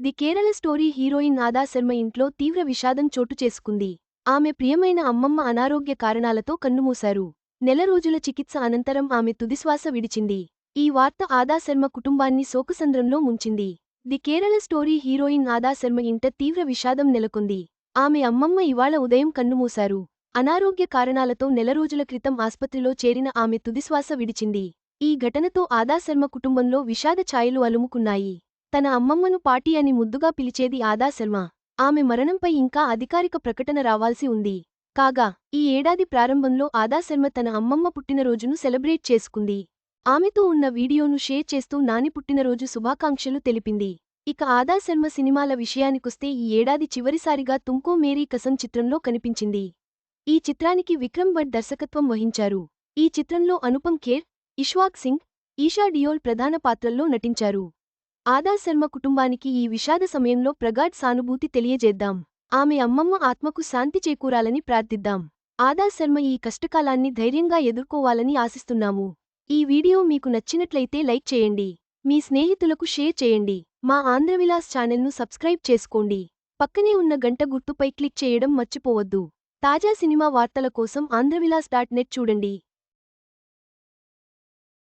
The Kerala story heroine నాదా శర్మ ఇంట్లో తీవ్ర విషాదం చోటు చేసుకుంది. ఆమె ప్రియమైన అమ్మమ్మ అనారోగ్య కారణాలతో కన్నుమూశారు. నెల రోజుల చికిత్స అనంతరం ఆమె తుదిశ్వాస విడిచింది. ఈ వార్త ఆదా శర్మ కుటుంబాన్ని శోకసంద్రంలో ముంచింది. ది కేరళ స్టోరీ హీరోయిన్ ఆదా శర్మ ఇంట తీవ్ర విషాదం నెలకొంది. ఆమె అమ్మమ్మ ఇవాళ ఉదయం కన్నుమూశారు. అనారోగ్య కారణాలతో నెల రోజుల క్రితం ఆస్పత్రిలో చేరిన ఆమె తుదిశ్వాస విడిచింది. ఈ ఘటనతో ఆదా శర్మ కుటుంబంలో విషాద ఛాయలు అలుముకున్నాయి. తన అమ్మమ్మను పాటి అని ముద్దుగా పిలిచేది ఆదా శర్మ. ఆమె మరణంపై ఇంకా అధికారిక ప్రకటన రావాల్సి ఉంది. కాగా ఈ ఏడాది ప్రారంభంలో ఆదాశర్మ తన అమ్మమ్మ పుట్టినరోజును సెలబ్రేట్ చేసుకుంది. ఆమెతో ఉన్న వీడియోను షేర్ చేస్తూ నాని పుట్టినరోజు శుభాకాంక్షలు తెలిపింది. ఇక ఆదా శర్మ సినిమాల విషయానికొస్తే ఈ ఏడాది చివరిసారిగా తుంకో మేరీ కసం చిత్రంలో కనిపించింది. ఈ చిత్రానికి విక్రమ్ భట్ దర్శకత్వం వహించారు. ఈ చిత్రంలో అనుపమ్ ఖేర్ ఇష్వాక్ సింగ్ ఈషా డియోల్ ప్రధాన పాత్రల్లో నటించారు. ఆదా శర్మ కుటుంబానికి ఈ విషాద సమయంలో ప్రగాఢ్ సానుభూతి తెలియజేద్దాం. ఆమె అమ్మమ్మ ఆత్మకు శాంతి చేకూరాలని ప్రార్థిద్దాం. ఆదా శర్మ ఈ కష్టకాలాన్ని ధైర్యంగా ఎదుర్కోవాలని ఆశిస్తున్నాము. ఈ వీడియో మీకు నచ్చినట్లయితే లైక్ చేయండి. మీ స్నేహితులకు షేర్ చేయండి. మా ఆంధ్రవిలాస్ ఛానల్ను సబ్స్క్రైబ్ చేసుకోండి. పక్కనే ఉన్న గంట గుర్తుపై క్లిక్ చేయడం మర్చిపోవద్దు. తాజా సినిమా వార్తల కోసం ఆంధ్రవిలాస్ డాట్ నెట్ చూడండి.